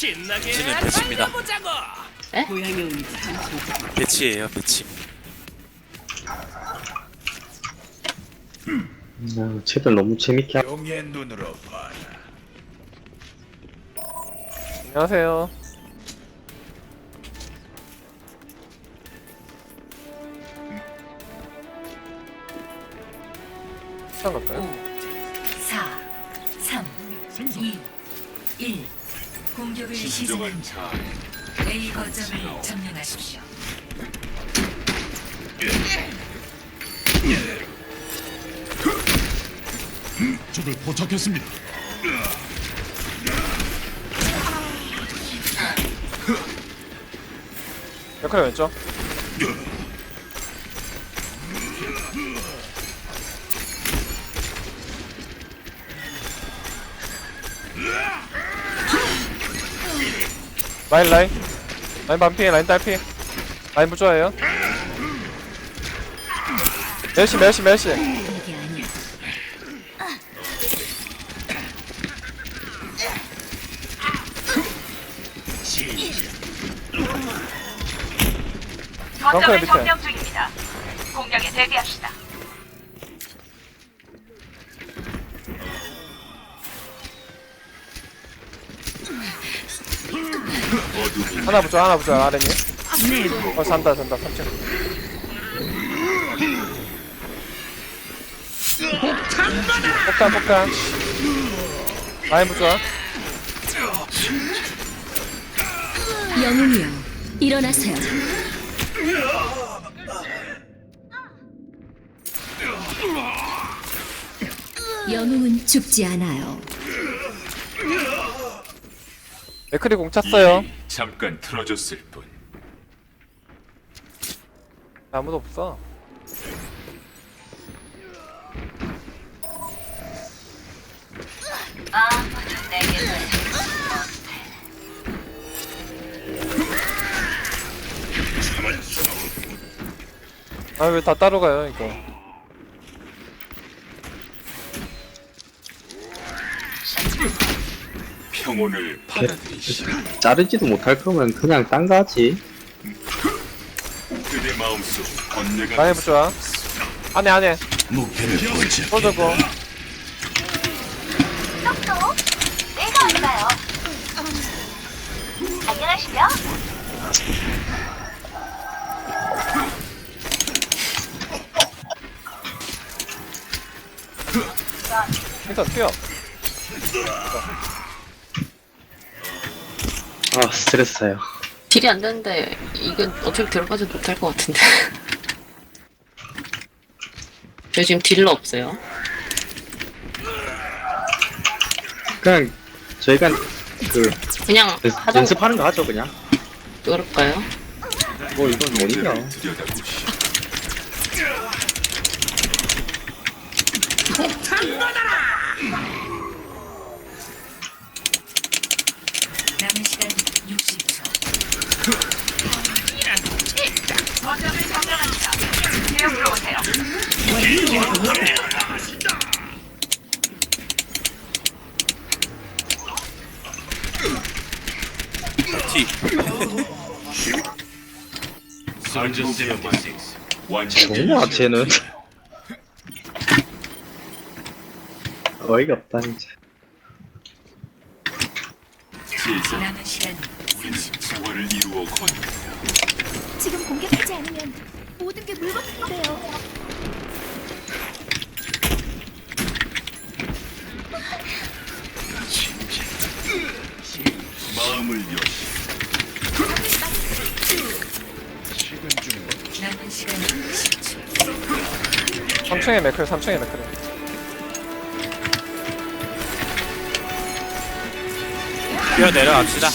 신나게 배치는 배치입니다. 달려보자고. 고향에 온 참. 배치예요 배치 아, 쟤들 너무 재밌게 하... 용의 눈으로 봐라. 안녕하세요. 시간 갈까요? 시작합니다. A 거점을 점령하십시오. 적을 포착했습니다. 역할이 왼쪽. 라인 라인 라인 반피 라인 딸피 라인 부조해요 멜시 멜시 멜시. 덩크의 밑에 중입니다. 공격에 대비합시다. 하나 부조 하나 부조 아래니? 어 잔다 잔다 3층. 폭탄 폭탄. 라인 부조 영웅이여, 일어나세요. 영웅은 죽지 않아요. 맥크리 공 찼어요 잠깐 틀어줬을 뿐. 아무도 없어 아왜다 따로 가요 이거 평온을 받아들이시. 자르지도 못할 거면 그냥 딴 거 하지 그대 마음속 번뇌가 라인 부조 안에 안에 목표를 포착. 쏘저고 내가 왔어요. 안녕하시죠? 일단 뛰어 아 스트레스 사요. 딜이 안 되는데 이건 어차피 들어가지 못할 것 같은데. 저 지금 딜러 없어요. 그냥 저희가 그 그냥 연- 하던 연습하는 거 하죠 그냥. 그럴까요? 뭐 이건 못 이겨 들여다보시. 남은 시간 60초. 거점을 점령합니다. 완전 뭐야 쟤는 어이가 없다 진짜 제사 남은 시간 30초. 조화를 이루어 건. 지금 공격하지 않으면 모든 게 물거칠 거예요. 마음을 여시. 남은 시간 10초. 3층에 맥크리 3층에 맥크리 뛰어 내려갑시다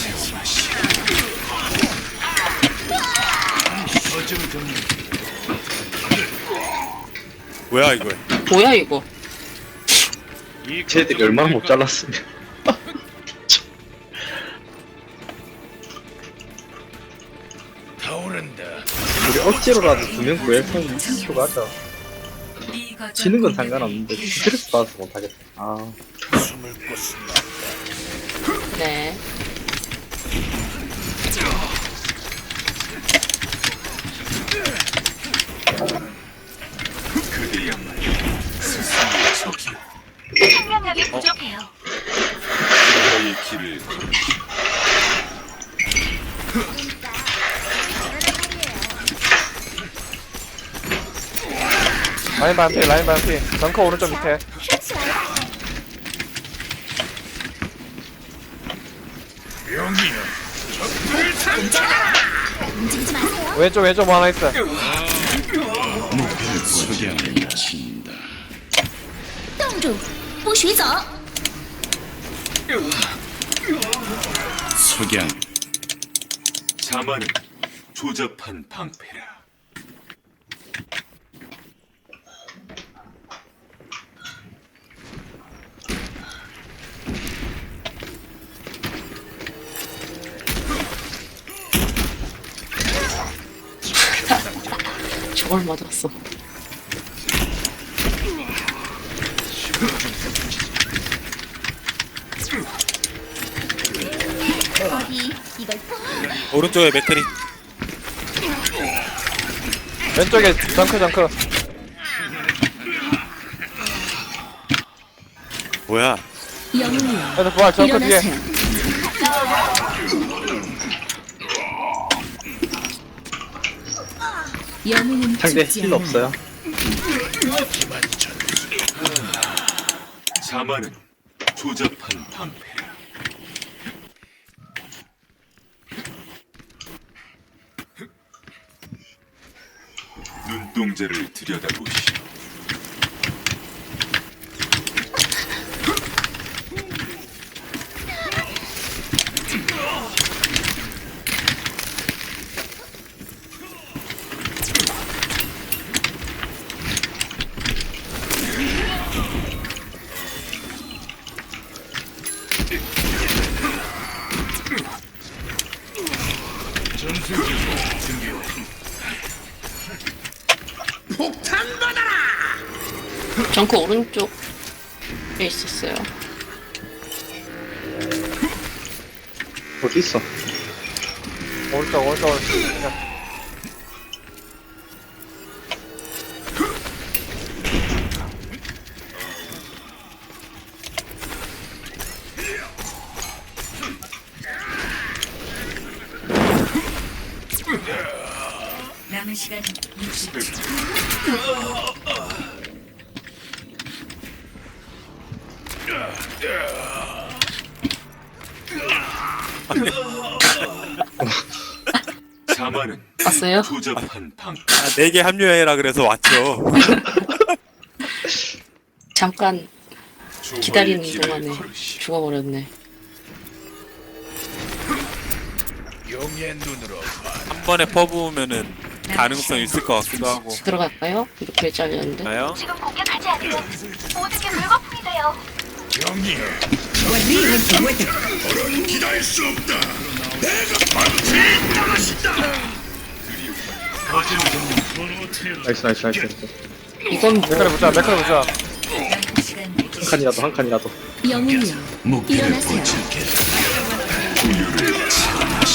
뭐야 이거? 뭐야 이거? 쟤들이 얼마나 못 잘랐으면. 타오른다. 우리 억지로라도 두 명 구해서 시키고 하자. B 거점 지는 건 상관없는데 스트레스 받아서 못하겠다. 아. 숨을 곳은 네 부족해요. 너의 길을 걸으시 라인 반피 라인 반피. 덩크 오른쪽 밑에. 용기야 적들을 왼쪽 왼쪽 뭐 하나 있어? 목표를 석양에 친다 동주 부시죠. 석양. 자만은 조잡한 방패라. 저걸 맞았어. 어디? 이걸 통 오른쪽에 맥크리. 왼쪽에 덩크 덩크. 뭐야? 영웅이여 그래서 부활 덩크 뒤에. 일어나세요. 영웅은 상대 죽지 힐. 없어요? 자만은 조잡한 방패라 눈동자를 들여다보시오 덩크 오른쪽에 있었어요. 어디 있어 오른쪽 오른쪽 오른쪽 남은 시간 60초. 왔어요? 조잡한 아, 4개 합류해라 그래서 왔죠 잠깐 기다리는 동안에. 죽어버렸네. 한 번에 퍼부으면은 가능성 있을 것 같기도 하고 들어갈까요? 이렇게 잘렸는데. 지금 공격하지 않으면 모든 게 물거품이 돼요. 나 이스 나이스 나이스 나이스. 이건 뭐 맥크리 보자 맥크리 보자. 한 칸이라도 한 칸이라도. 영웅이여 일어나세요.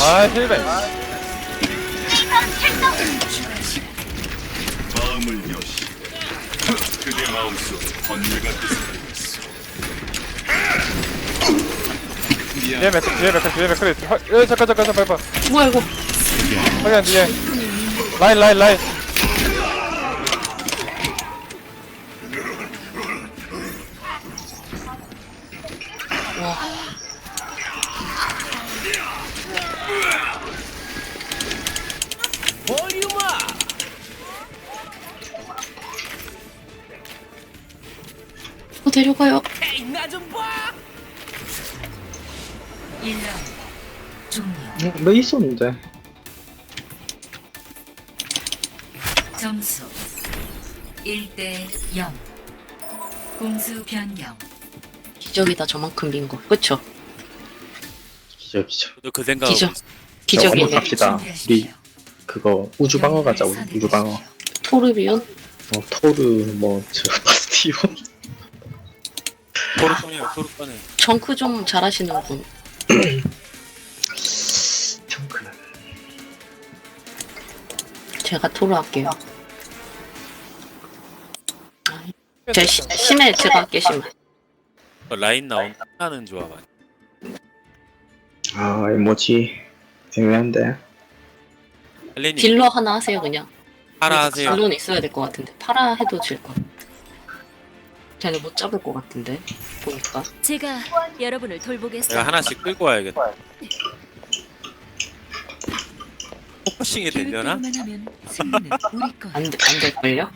아 되살아있어 뒤에 맥크리 뒤에 맥크리 뒤에 맥크리 하- 에 잠깐 잠깐 잠깐 잠깐. 뭐야 이거? 확인 뒤에 라인 라인 라인 와. 어, 데려가요. 1라 종료. 왜뭐 있었는데 점수 1대 0. 공수 변경. 기적이다 저만큼 빈 거. 그쵸? 기적이죠 저도 그 생각하고 기적. 기적이네. 어머, 갑시다 우리 그거 우주방어 가자 우리 우주방어 토르비온? 뭐 토르 뭐저 바스티온 토르꺼네요 토르꺼네 정크 좀 잘하시는 분. 제가 토르 할게요. 제 시, 심해 제가 할게 심해. 라인 나온 하는 조합 아니야? 아 이모지 애매한데 헬렌이 딜러 하나 하세요 그냥. 하나 하세요. 딜러는 있어야 될 것 같은데 파라 해도 질 거. 쟤네 못 잡을 것 같은데 보니까. 제가 여러분을 돌보겠습니다. 하나씩 끌고 와야겠다. 포커싱이 되려나? 계획대로만 하면 승리는 우리 것. 안안 될 걸요?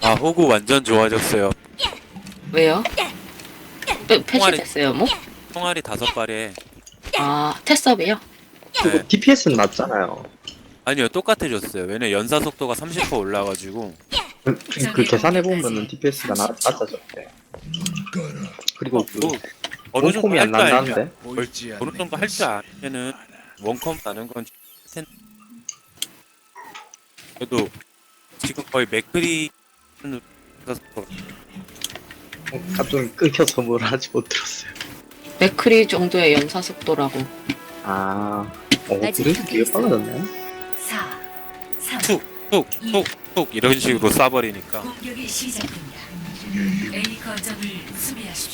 아 호구 완전 좋아졌어요. 왜요? 빼, 통화를- 패치됐어요 뭐? 총알이 다섯 발에 아 테스업이요? 네. DPS는 낮잖아요 아니요 똑같아졌어요. 왜냐 면 연사 속도가 30% 올라가지고 그, 그 계산해 보면은 DPS가 낮, 낮아졌대 그리고 그뭐 어느 정도 원콤이 안 할줄 알면 난다는데 어느 정도 할 줄 알면은 원컴 나는 건 텐. 그래도 지금 거의 맥크리 갑자기 끊겨서 뭘 하지 못 들었어요 맥크리 정도의 연사 속도라고. 아 어, 아직 그래도 되게 빨라졌네 4, 3, 툭툭툭툭 이런 식으로 쏴버리니까 공격이 시작됩니다. A 거점을 수비하십시오.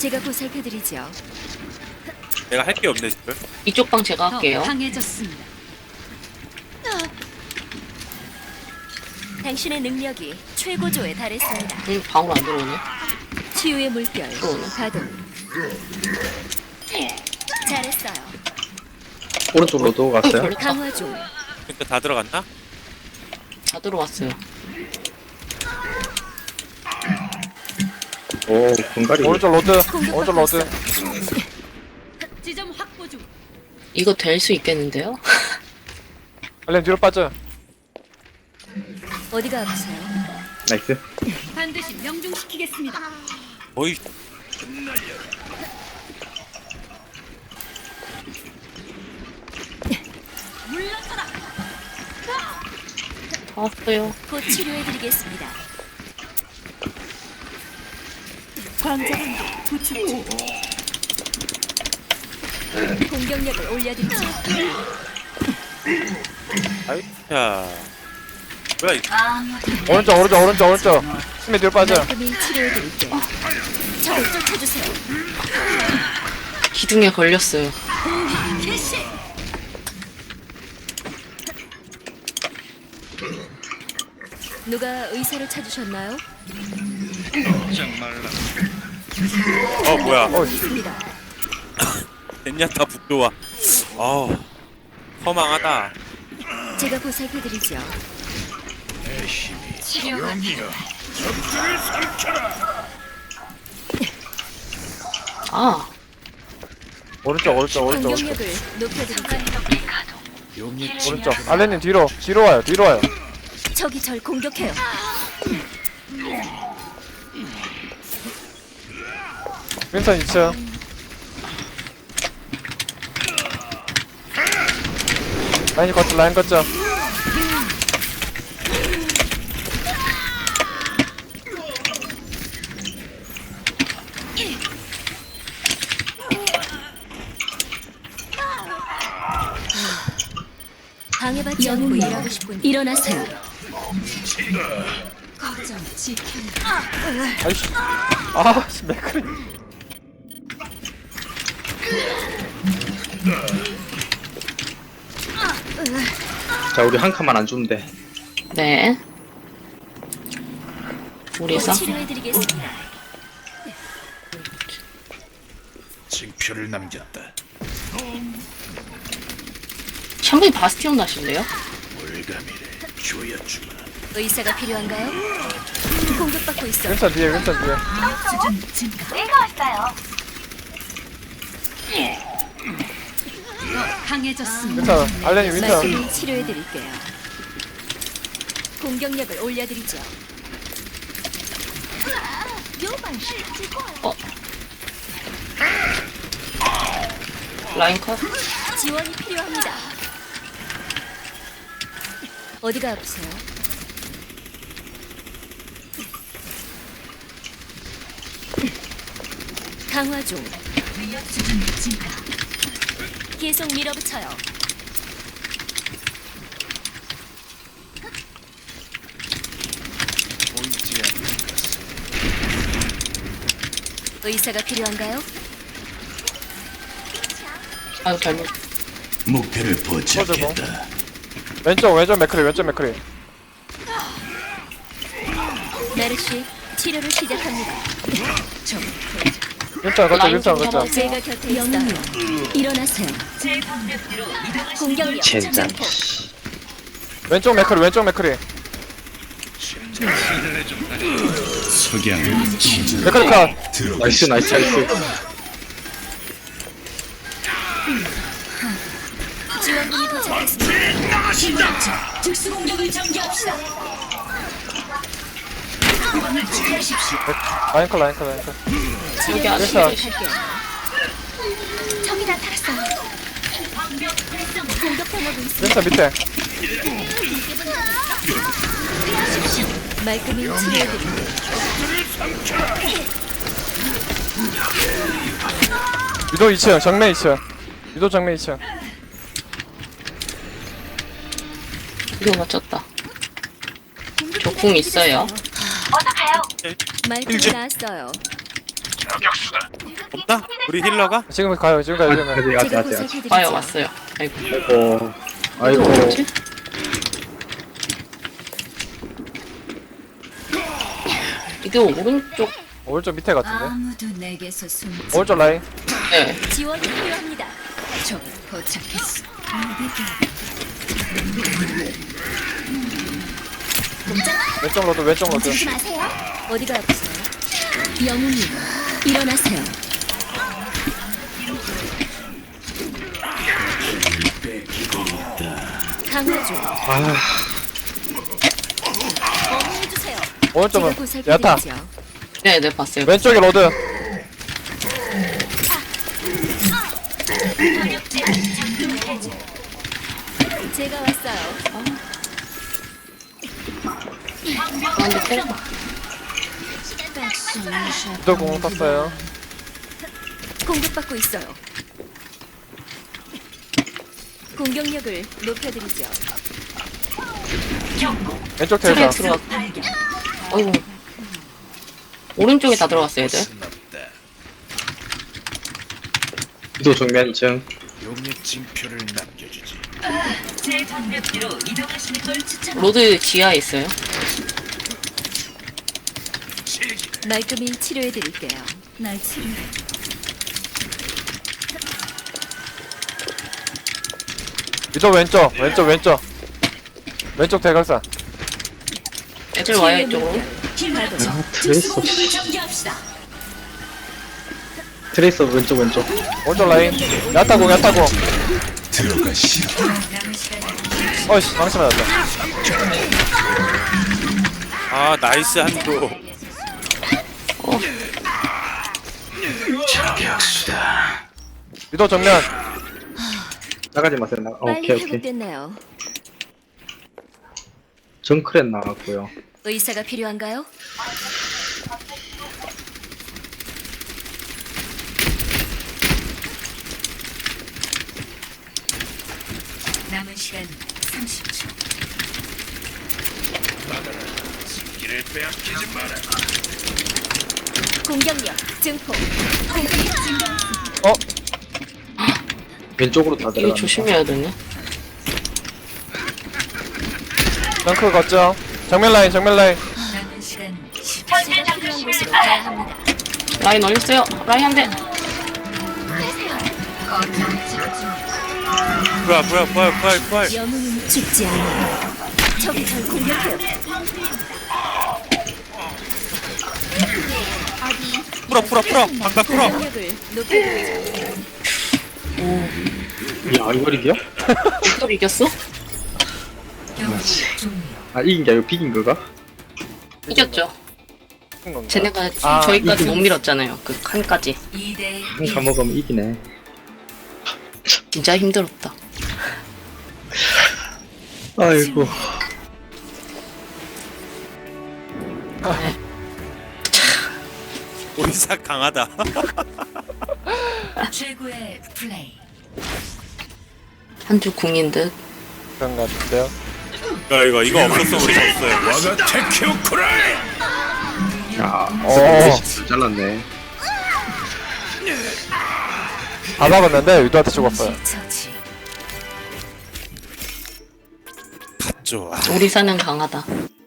제가 보살펴드리죠. 내가 할 게 없네 지금. 이쪽 방 제가 할게요. 강해졌습니다. 당신의 능력이 최고조에 달했습니다. 음, 방으로 안 들어오네. 치유의 물결. 가동. 잘했어요. 오른쪽으로 도 갔어요? 강화 중. 그러니까 다 들어갔나? 다 들어왔어요. 오 분갈이 오른쪽 로드 오른쪽 로드 지점 확보 중. 이거 될 수 있겠는데요? 알렘 뒤로 빠져 어디가 아프세요? 나이스 반드시 명중시키겠습니다. 거의 다 왔어요. 곧 치료해드리겠습니다. 광자분 구축 중. 공격력을 올려드리죠. 아이차 뭐야 이거 오른쪽 오른쪽 오른쪽 오른쪽 스미 뒤로 빠져 말끔히 치료해드릴게요. 저를 쫓아주세요. 기둥에 걸렸어요. 누가 의사를 찾으셨나요? 어 뭐야 있습니다. 젠야타 북도와 아우 허망하다 제가 보살펴드리죠. 아, 오른쪽 오른쪽 오른쪽 오른쪽 공격력을 높여드리죠. 오른쪽 알렘님 뒤로 뒤로 와요 뒤로 와요 적이 절 공격해요. 윈선 2층 라인 걷죠 라인 걷죠 방해받지 않고 일하고 싶군. 일어나세요. 아이씨 아씨 맥크리 자 우리 한 칸만 안 주면 돼 네. 우리서 치료해드리겠습니다. 징표를 남겼다. 샴푸이 바스티온 나실래요? 올가미를 조여주마. 의사가 필요한가요? 공격받고 있어. 윈선 뒤에 윈선 뒤에 수준 증 가. 강해졌습니다. 알렘님 윈선 말끔히 치료해드릴게요. 공격력을 올려드리죠. 라인 컷. 지원이 필요합니다. 어디가 아프세요? 강화 중. 계속 밀어붙여요. 의사가 필요한가요? 아 잘못 목표를 포착했다. 왼쪽 왼쪽 맥크리 왼쪽 맥크리 메르시 치료를 시작합니다. 좀 왼쪽 왼쪽 왼쪽 좀 왼쪽 제가 곁에. 일어나세요. 공격력 젠장. 왼쪽 맥크리 왼쪽 맥크리 맥크리 컷. 나이스 나이스 나이스. 지원군이 도착했습니다. 특수 공격을 전개합시다. 라인 컷 라인 컷 라인 컷 여기 아래 됐어. 할게요. 적이 나타났어요. 공격당하고 있습니다. 왼쪽 밑에 말끔히. 유도 2층 정면 2층 유도 정면 2층 이거 맞췄다. 조궁 있어요. 일찍. 나왔어요. 없나? 우리 힐러가? 지금 가요 지금 가요 지금 가요 아직 아직 제가 아직 아직. 보살펴드리죠. 와요 왔어요. 아이고. 아이고 아이고. 뭐지? 이게 오른쪽 오른쪽 밑에 같은데 아무도 내게서 숨지 오른쪽 라인 네. 지원이 필요합니다. 적 도착했어. 왼쪽 로드 왼쪽 로드 마세요. 어디가 아프세요? 영웅님, 일어나세요. 강화 중. 아 어머해주세요. 오른쪽은 야타 보살펴드리죠. 네, 네 봤어요. 왼쪽에 로드 제가 왔어요. 때려. 유도 공 탔어요 공격받고 있어요. 공격력을 높여드리죠. 왼쪽 테이블 들어왔. 어이구. 오른쪽에 다 들어갔어요, 애들. 유도 정면 2층. 용의 징표를 남겨주지. 제 방벽으로 이동하시는 걸 추천. 로드 지하에 있어요. 말끔히 치료해 드릴게요. 날 치료해. 유도 왼쪽 왼쪽 왼쪽 왼쪽 대각선 애들 와요, 이쪽으로. 아, 트레이서. 트레이서 왼쪽 왼쪽. 오른쪽 라인 야타공 야타공 어이씨 망치 맞았다 아 나이스 한도. 저격수다. 유도 정면 나가지 마세요. 나. 어, 빨리 오케이 오케이. 회복됐나요? 정크렛 나왔고요. 의사가 필요한가요? 남은 시간 30초. 이를 빼앗기지 마라. 공격력 증폭. 어? 왼쪽으로 다 이거 들어가. 조심해야 되네. 덩크 걷죠 정면 라인 정면 라인 남은 시간 10초. 제가 필요한 곳으로 가야 합니다. 라인 어딨어요? 라인 한 대. 뭐야 뭐야 뭐야 뭐야 뭐야. 영웅은 죽지 않아요. 적이 절 공격해요. 풀어 풀어 풀어. 방각 풀어. 공격력을 높여드리죠. 야 이걸 이겨? 또 이겼어? 아 이긴 게 아니고 비긴 거가? 이겼죠. 쟤네가 아, 저희까지 이긴- 못 밀었잖아요. 그 칸까지. 2대 다 먹으면 이기네. 진짜 힘들었다. 아이고. 의사 강하다. 최고의 플레이. 한줄 궁인 듯. 그런 거 같은데요 이거 이거 이거 없었으면 우리 졌어요. 와가 테키오쿠라이. 야. 어. 잘 잘랐네. 다 잡았는데 유도한테 죽었어요 처치. 좋아. 우리 사는 강하다.